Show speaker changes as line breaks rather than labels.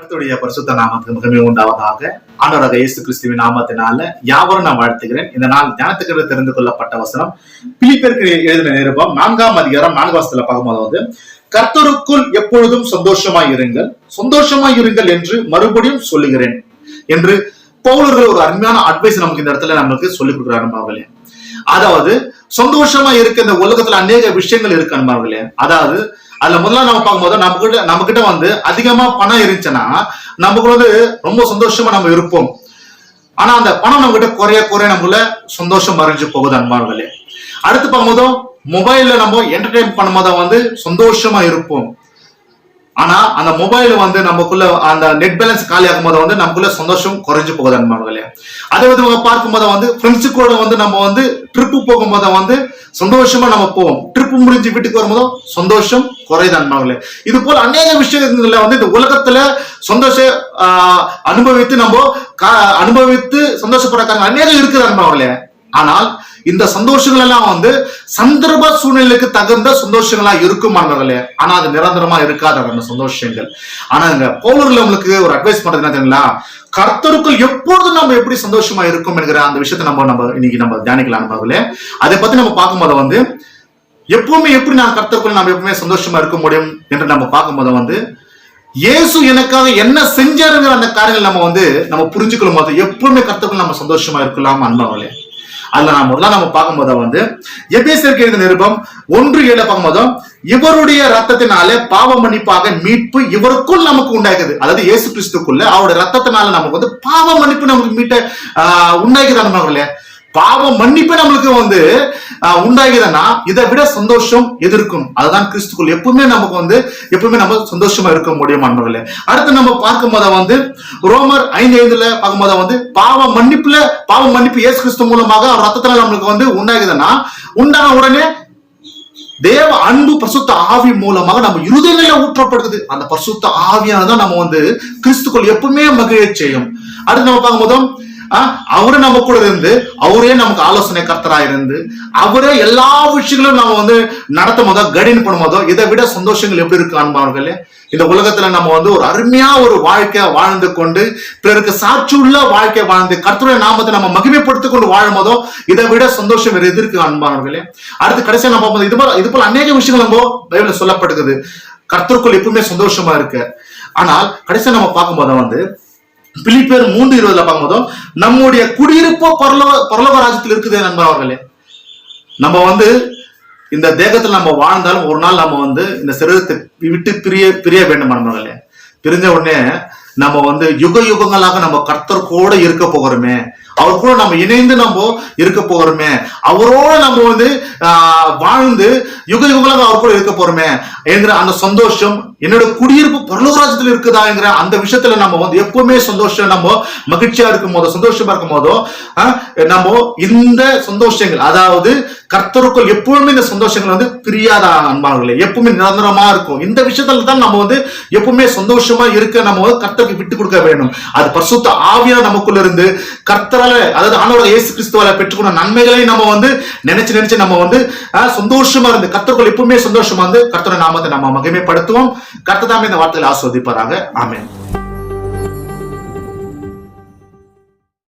கர்த்தருடைய பரிசுத்த நாமத்துக்கு மகிமை உண்டாவதாக. ஆண்டவராக இயேசு கிறிஸ்துவின் நாமத்தினால யாவரும் நான் வாழ்த்துகிறேன். இந்த நாள் தியானத்துக்கு தெரிந்து கொள்ளப்பட்ட வசனம். பிலிப்பிற்கு எழுதின நிருபம் நான்காம் அதிகாரம் நான்கு வசத்துல பார்க்கும்போது வந்து கர்த்தருக்குள் எப்பொழுதும் சந்தோஷமாய் இருங்கள். சந்தோஷமாய் இருங்கள் என்று மறுபடியும் சொல்லுகிறேன் என்று பவுலர்கள் ஒரு அருமையான அட்வைஸ் நமக்கு இந்த இடத்துல நம்மளுக்கு சொல்லிக் கொடுக்குறாரு அன்பார்களே அதாவது சந்தோஷமா இருக்க இந்த உலகத்துல அநேக விஷயங்கள் இருக்கு அன்பார்களே அதாவது அதுல முதல்ல நம்ம பார்க்கும்போது நம்ம கிட்ட நம்ம கிட்ட வந்து அதிகமா பணம் இருந்துச்சுன்னா நமக்கு வந்து ரொம்ப சந்தோஷமா நம்ம இருப்போம். ஆனா அந்த பணம் நம்ம கிட்ட குறைய குறைய நம்மள சந்தோஷம் மறைஞ்சு போகுது அன்பார்களே அடுத்து பார்க்கும்போதும் மொபைல்ல நம்ம என்டர்டைன் பண்ணும்போது வந்து சந்தோஷமா இருப்போம். ஆனா அந்த மொபைல் வந்து நமக்குள்ள அந்த நெட் பேலன்ஸ் காலி ஆகும் போது வந்து நமக்குள்ள சந்தோஷம் குறைஞ்சு போகுது அன்பார்களே அதே விதமாக பார்க்கும்போது வந்து ஃப்ரெண்ட்ஸு கூட வந்து நம்ம வந்து ட்ரிப்பு போகும்போது வந்து சந்தோஷமா நம்ம போவோம். ட்ரிப்பு முடிஞ்சு வீட்டுக்கு வரும்போது சந்தோஷம் குறையுது அன்பார்களே இது போல அநேக விஷயங்கள்ல வந்து இந்த உலகத்துல சந்தோஷ அனுபவித்து நம்ம அனுபவித்து சந்தோஷப்படுறாங்க அநேகம் இருக்குது அன்பார்களே ஆனால் இந்த சந்தோஷங்கள் எல்லாம் வந்து சந்தர்ப்ப சூழ்நிலைக்கு தகுந்த சந்தோஷங்களா இருக்கும் மாணவர்களே ஆனா அது நிரந்தரமா இருக்காது அந்த சந்தோஷங்கள். ஆனா இந்த பவுலர்கள் நம்மளுக்கு ஒரு அட்வைஸ் பண்றது என்ன தெரியுங்களா? கர்த்தருக்குள் எப்பொழுதும் நம்ம எப்படி சந்தோஷமா இருக்கும் என்கிற அந்த விஷயத்தை நம்ம நம்ம இன்னைக்கு நம்ம தியானிக்கலாம் நண்பர்களே அதை பத்தி நம்ம பார்க்கும்போது வந்து எப்பவுமே எப்படி நான் கர்த்தக்குள்ள நாம் எப்பவுமே சந்தோஷமா இருக்க முடியும் என்று நம்ம பார்க்கும்போது வந்து இயேசு எனக்காக என்ன செஞ்சாருங்கிற அந்த காரியங்கள் நம்ம வந்து நம்ம புரிஞ்சுக்கொள்ளும் போது எப்பவுமே கர்த்தக்குள்ள நம்ம சந்தோஷமா இருக்கலாம் அன்பாவலே அதுல நான் முதல்ல நம்ம பார்க்கும்போது வந்து எபேசியருக்கு எழுதின நிருபம் ஒன்று ஏழு பார்க்கும்போது இவருடைய ரத்தத்தினாலே பாவ மன்னிப்பாக மீட்பு இவருக்குள் நமக்கு உண்டாக்குது அதாவது இயேசு கிறிஸ்துக்குள்ள அவருடைய ரத்தத்தினால நமக்கு வந்து பாவ மன்னிப்பு நமக்கு மீட்ட ஆஹ், உண்டாக்குது அனுபவங்களே பாவம் மன்னிப்பு நம்மளுக்கு வந்து உண்டாகிதுன்னா இதை விட சந்தோஷம் எதிர்க்கும் அதுதான் கிறிஸ்துக்குள் எப்பவுமே நமக்கு வந்து எப்பவுமே நம்ம சந்தோஷமா இருக்க முடியும் அன்பர்களே. அடுத்து நம்ம பார்க்கும்போது வந்து ரோமர் ஐந்து ஐந்துல பார்க்கும்போது வந்து பாவ மன்னிப்புல பாவ மன்னிப்பு இயேசு கிறிஸ்து மூலமாக அவர் ரத்தத்தினால நம்மளுக்கு வந்து உண்டாகுதுன்னா உண்டான உடனே தேவ அன்பு பரிசுத்த ஆவி மூலமாக நம்ம இருதயங்களில ஊற்றப்படுது அந்த பரிசுத்த ஆவியானதான் நம்ம வந்து கிறிஸ்துக்குள் எப்பவுமே மகிழ செய்யும். அடுத்து நம்ம பார்க்கும்போது அவரு நம்ம கூட இருந்து அவரே நமக்கு ஆலோசனை கர்த்தரா இருந்து அவரே எல்லா விஷயங்களும் நம்ம வந்து நடத்தும் போதோ கைடின் பண்ணும்போதோ இதை விட சந்தோஷங்கள் எப்படி இருக்கு அன்பார்களே இந்த உலகத்துல நம்ம வந்து ஒரு அருமையா ஒரு வாழ்க்கை வாழ்ந்து கொண்டு பிறருக்கு சாட்சி உள்ள வாழ்க்கை வாழ்ந்து கர்த்தருடைய நாமத்தை நம்ம மகிமைப்படுத்தி கொண்டு வாழும் போதோ இதை விட சந்தோஷம் வேறு எதிர்க்கு அன்பானவர்களே? அடுத்து கடைசியா நம்ம பார்ப்போம் இது போல இது போல அநேக விஷயங்கள் நம்ம பைபிள் சொல்லப்படுகிறது. கர்த்தருக்குள் எப்பவுமே சந்தோஷமா இருக்கு. ஆனால் கடைசியா நம்ம பார்க்கும்போது வந்து பிலிப்பேர் மூன்று இருபதுல பார்க்கும்போதும் நம்முடைய குடியிருப்போ பரலோக பரலோக ராஜ்யத்தில் இருக்குது அவர்களே. நம்ம வந்து இந்த தேகத்துல நம்ம வாழ்ந்தாலும் ஒரு நாள் நம்ம வந்து இந்த சரீரத்தை விட்டு பிரிய பிரிய வேண்டும் நண்பர்களே பிரிஞ்ச உடனே நம்ம வந்து யுக யுகங்களாக நம்ம கர்த்தர் கூட இருக்க போகிறோமே. அவர் கூட நம்ம இணைந்து நம்ம இருக்க போறோமே. அவரோட நம்ம வந்து வாழ்ந்து யுக யுகங்களாக அவர் கூட இருக்க போறோமே என்கிற அந்த சந்தோஷம் என்னோட குடியிருப்பு பரலோகராஜ்யத்தில் இருக்குதாங்கிற அந்த விஷயத்துல நம்ம வந்து எப்பவுமே சந்தோஷம் நம்ம மகிழ்ச்சியா இருக்கும் போதோ சந்தோஷமா இருக்கும் போதோ நம்ம இந்த சந்தோஷங்கள் அதாவது கர்த்தருக்குள் எப்பவுமே இந்த சந்தோஷங்கள் வந்து பிரியாத அன்பார்களே எப்பவுமே நிரந்தரமா இருக்கும். இந்த விஷயத்துல தான் நம்ம வந்து எப்பவுமே சந்தோஷமா இருக்க நம்ம வந்து கர்த்தருக்கு விட்டு கொடுக்க வேண்டும். அது பரிசுத்த ஆவியா நமக்குள்ள இருந்து கர்த்தரால அதாவது ஆண்டவராக இயேசு கிறிஸ்துவால பெற்றுக்கொண்ட நன்மைகளை நம்ம வந்து நினைச்சு நினைச்சு நம்ம வந்து ஆஹ், சந்தோஷமா இருந்து கத்தர்கள் எப்பவுமே சந்தோஷமா இருந்து கர்த்தர நாமத்தை நம்ம மகிமைப்படுத்துவோம். கர்த்ததாமே இந்த வார்த்தைகளை ஆஸ்வதிப்பாராங்க ஆமென்.